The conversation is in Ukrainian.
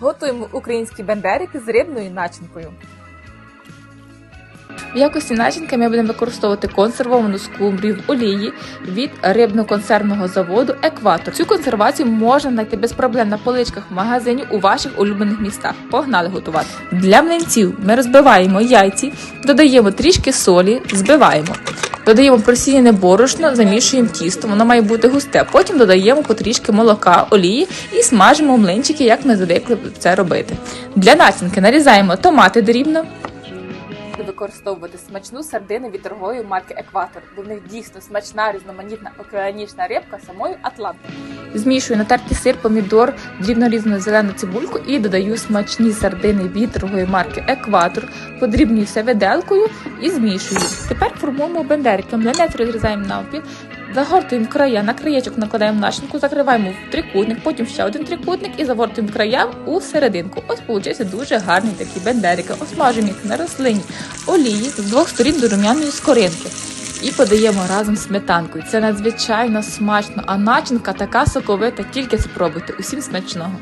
Готуємо українські бендерики з рибною начинкою. В якості начинки ми будемо використовувати консервовану скумбрію в олії від рибно-консервного заводу Екватор. Цю консервацію можна знайти без проблем на поличках в магазині у ваших улюблених містах. Погнали готувати. Для млинців ми розбиваємо яйці, додаємо трішки солі, збиваємо. Додаємо просіяне борошно, замішуємо тісто, воно має бути густе. Потім додаємо потрішки молока, олії і смажимо млинчики, як ми звикли це робити. Для начинки нарізаємо томати дрібно, Використовувати смачну сардину від торгової марки Екватор, бо в них дійсно смачна різноманітна океанічна рибка самої Атланти. Змішую натертий сир, помідор, дрібно різану зелену цибульку і додаю смачні сардини від марки Екватор, подрібнюю все виделкою і змішую. Тепер формуємо бендерики. Млинець розрізаємо навпіл, загортуємо края, на краєчок накладаємо начинку, закриваємо в трикутник, потім ще один трикутник і загортуємо края у серединку. Ось получився дуже гарний такі бендерики. Осмажуємо їх на рослині олії з двох сторін до рум'яної скоринки. І подаємо разом з сметанкою. Це надзвичайно смачно, а начинка така соковита, тільки спробуйте. Усім смачного!